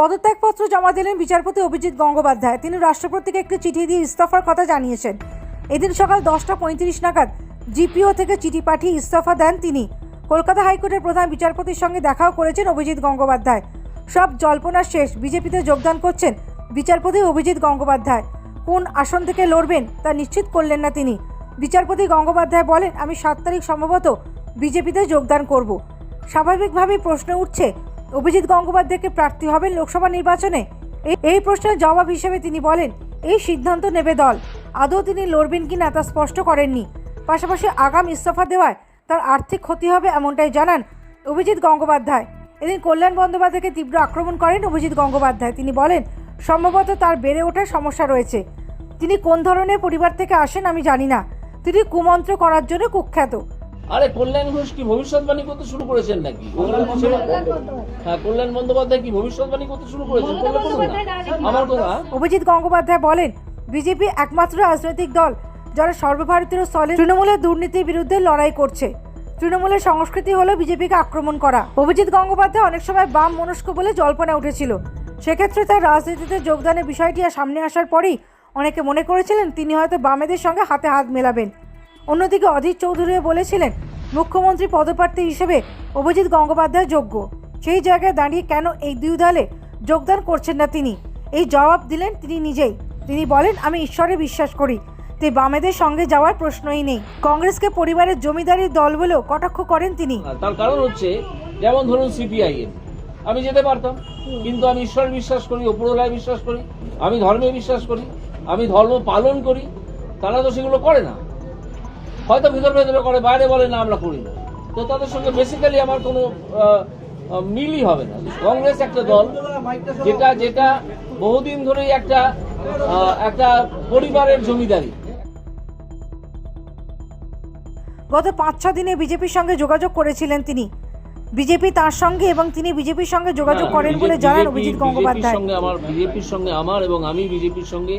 পদত্যাগপত্র জমা দিলেন বিচারপতি অভিজিৎ গঙ্গোপাধ্যায়। তিনি রাষ্ট্রপতিকে একটি চিঠি দিয়ে ইস্তফার কথা জানিয়েছেন। এদিন সকাল দশটা পঁয়ত্রিশ নাগাদ জিপিও থেকে চিঠি পাঠিয়ে ইস্তফা দেন তিনি। কলকাতা হাইকোর্টের প্রধান বিচারপতির সঙ্গে দেখাও করেছেন অভিজিৎ গঙ্গোপাধ্যায়। সব জল্পনা শেষ। বিজেপিতে যোগদান করছেন বিচারপতি অভিজিৎ গঙ্গোপাধ্যায়। কোন আসন থেকে লড়বেন তা নিশ্চিত করলেন না তিনি। বিচারপতি গঙ্গোপাধ্যায় বলেন, আমি সাত তারিখ সম্ভবত বিজেপিতে যোগদান করব। স্বাভাবিকভাবেই প্রশ্ন উঠছে অভিজিৎ গঙ্গোপাধ্যায়কে প্রার্থী হবেন লোকসভা নির্বাচনে? এই- প্রশ্নের জবাব হিসেবে তিনি বলেন, এই সিদ্ধান্ত নেবে দল। আদৌ তিনি লড়বেন কি না তা স্পষ্ট করেননি। পাশাপাশি আগাম ইস্তফা দেওয়ায় তার আর্থিক ক্ষতি হবে এমনটাই জানান অভিজিৎ গঙ্গোপাধ্যায়। এদিন কল্যাণ বন্দ্যোপাধ্যায়কে তীব্র আক্রমণ করেন অভিজিৎ গঙ্গোপাধ্যায়। তিনি বলেন, সম্ভবত তার বেড়ে ওঠার সমস্যা রয়েছে। তিনি কোন ধরনের পরিবার থেকে আসেন আমি জানি না। তিনি কুমন্ত্র করার জন্য কুখ্যাত। আরে কল্যাণ ঘোষ কি ভবিষ্যৎবাণী করতে শুরু করেছেন নাকি? হ্যাঁ কল্যাণ বন্দ্যোপাধ্যায় কি ভবিষ্যৎবাণী করতে শুরু করেছেন। আমার কথা? অভিজিৎ গঙ্গোপাধ্যায় বলেন বিজেপি একমাত্র রাজনৈতিক দল যারা সর্বভারতীয় স্থলে তৃণমূলের দুর্নীতির বিরুদ্ধে লড়াই করছে। তৃণমূলের সংস্কৃতি হলো বিজেপিকে আক্রমণ করা। অভিজিৎ গঙ্গোপাধ্যায় অনেক সময় বাম মনস্ক বলে জল্পনা উঠেছিল। সেক্ষেত্রে তার রাজনীতিতে যোগদানের বিষয়টি আর সামনে আসার পরেই অনেকে মনে করেছিলেন তিনি হয়তো বামেদের সঙ্গে হাতে হাত মেলাবেন। অন্যদিকে অধীর চৌধুরীও বলেছিলেন, মুখ্যমন্ত্রী পদপ্রার্থী হিসেবে অভিজিৎ গঙ্গোপাধ্যায় যোগ্য। সেই জায়গায় দাঁড়িয়ে কেন এই দুই দলে যোগদান করছেন না তিনি? এই জবাব দিলেন তিনি নিজেই। তিনি বলেন, আমি ঈশ্বরে বিশ্বাস করি, তাই বামেদের সঙ্গে যাওয়ার প্রশ্নই নেই। কংগ্রেসকে পরিবারের জমিদারির দল বলেও কটাক্ষ করেন তিনি। তার কারণ হচ্ছে, যেমন ধরুন সিপিআইএম আমি যেতে পারতাম, কিন্তু আমি ঈশ্বর বিশ্বাস করি ওপরওয়ালায় বিশ্বাস করি, আমি ধর্মে বিশ্বাস করি, আমি ধর্ম পালন করি, তারা তো সেগুলো করে না। হয়তো ভিতর ভেতরে করে বাইরে বলে না আমরা করি না। তো তাদের সঙ্গে বেসিক্যালি আমার কোনো মিলই হবে না। কংগ্রেস একটা দল যেটা যেটা বহুদিন ধরেই একটা একটা পরিবারের জমিদারি। গত পাঁচ ছ দিনে বিজেপির সঙ্গে যোগাযোগ করেছিলেন তিনি। বিজেপি তার সঙ্গে এবং তিনি বিজেপির সঙ্গে যোগাযোগ করেন বলে জানান অভিজিৎ গঙ্গোপাধ্যায়। সঙ্গে আমার বিজেপির সঙ্গে আমার এবং আমি বিজেপির সঙ্গে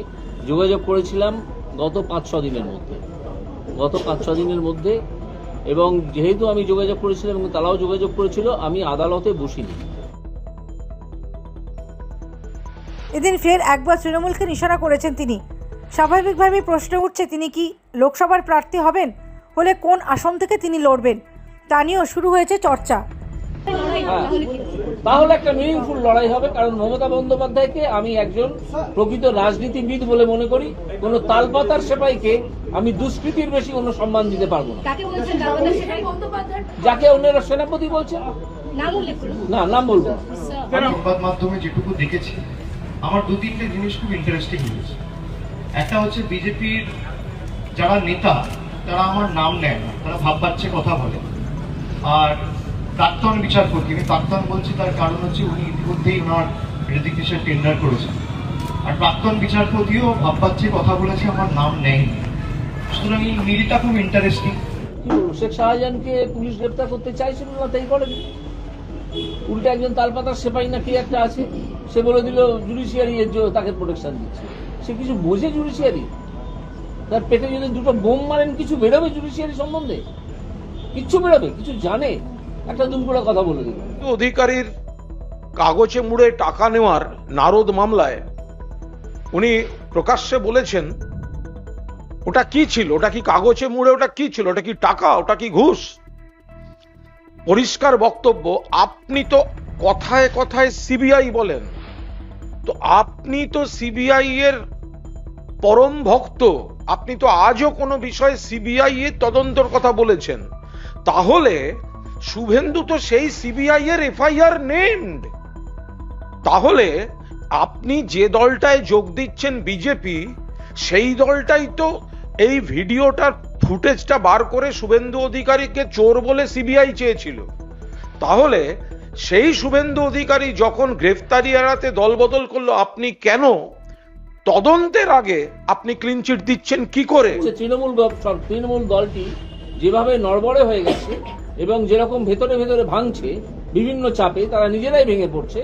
যোগাযোগ করেছিলাম গত পাঁচ ছ দিনের মধ্যে। গত পাঁচ ছ দিনের মধ্যে এবং যেহেতু আমি যোগাযোগ করেছিলাম এবং তারাও যোগাযোগ করেছিল আমি আদালতে বসিনি। এদিন ফের একবার তৃণমূলকে নিশানা করেছেন তিনি। স্বাভাবিকভাবেই প্রশ্ন উঠছে তিনি কি লোকসভার প্রার্থী হবেন? হলে কোন আসন থেকে তিনি লড়বেন? তা নিয়েও শুরু হয়েছে চর্চা। হ্যাঁ তাহলে একটা মিনিংফুল লড়াই হবে কারণ মমতা বন্দ্যোপাধ্যায়কে আমি একজন প্রকৃত রাজনীতিবিদ বলে মনে করি। কোনো তালপাতার সেপাইকে আমি দুষ্কৃতির বেশি কোনো সম্মান দিতে পারব না। বলছেন? যাকে অন্যরা সেনাপতি বলছে নাম উল্লেখ করুন। না নাম বলব সংবাদ মাধ্যমে যেটুকু দেখেছি আমার দু তিনটে জিনিস খুব ইন্টারেস্টিং লেগেছে একটা হচ্ছে বিজেপির যারা নেতা তারা আমার নাম নেয় না তারা ভাব বাচ্চে কথা বলে। আর প্রাক্তন বিচারপতি আমি প্রাক্তন বলছি তার কারণ হচ্ছে উনি ইতিমধ্যেই ওনার রেজিগনেশন টেন্ডার করেছেন। আর প্রাক্তন বিচারপতিও ভাব বাচ্চে কথা বলেছে আমার নাম নেই সুতরাং এই মিলটা খুব ইন্টারেস্টিং শেখ শাহজাহানকে পুলিশ গ্রেপ্তার করতে চাইছিল না তাই করেনি উল্টে একজন তালপাতার সেপাই না কি একটা আছে সে বলে দিল জুডিশিয়ারি এর জন্য তাকে প্রোটেকশন দিচ্ছে। সে কিছু বোঝে জুডিশিয়ারি তার পেটে যদি দুটো বোম মারেন কিছু বেরোবে জুডিশিয়ারি সম্বন্ধে? কিচ্ছু বেরোবে কিছু জানে? একটা দুম করে কথা বলে দিল। অধিকারীর কাগজে মুড়ে টাকা নেওয়ার নারদ মামলায় উনি প্রকাশ্যে বলেছেন ওটা কি ছিল? ওটা কি কাগজে মুড়ে? ওটা কি ছিল? ওটা কি টাকা? ওটা কি ঘুষ? পরিষ্কার বক্তব্য, আপনি তো কথায় কথায় সিবিআই বলেন। তো আপনি তো সিবিআই এর পরম ভক্ত। আপনি তো আজও কোনো বিষয়ে সিবিআই এর তদন্তর কথা বলেছেন। তাহলে শুভেন্দু তো সেই সিবিআই এর এফআইআর নেমড। তাহলে আপনি যে দলটায় যোগ দিচ্ছেন বিজেপি, সেই দলটাই তো এই ভিডিওটার ফুটেজটা বার করে শুভেন্দু অধিকারীকে চোর বলে সিবিআই চেয়েছিল। তাহলে সেই শুভেন্দু অধিকারী যখন গ্রেফতারি এড়াতে দলবদল করল, আপনি কেন তদন্তের আগে আপনি ক্লিনচিট দিচ্ছেন কি করে? তৃণমূল তৃণমূল দলটি যেভাবে নড়বড়ে হয়ে গেছে এবং যেরকম ভেতরে ভেতরে ভাঙছে, বিভিন্ন চাপে তারা নিজেরাই ভেঙে পড়ছে,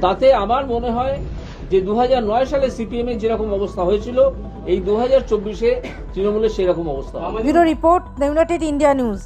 তাতে আমার মনে হয় যে দু হাজার নয় সালে সিপিএম এর যেরকম অবস্থা হয়েছিল, এই দু হাজার চব্বিশে তৃণমূলের সেরকম অবস্থা রিপোর্ট ইউনাইটেড ইন্ডিয়া নিউজ।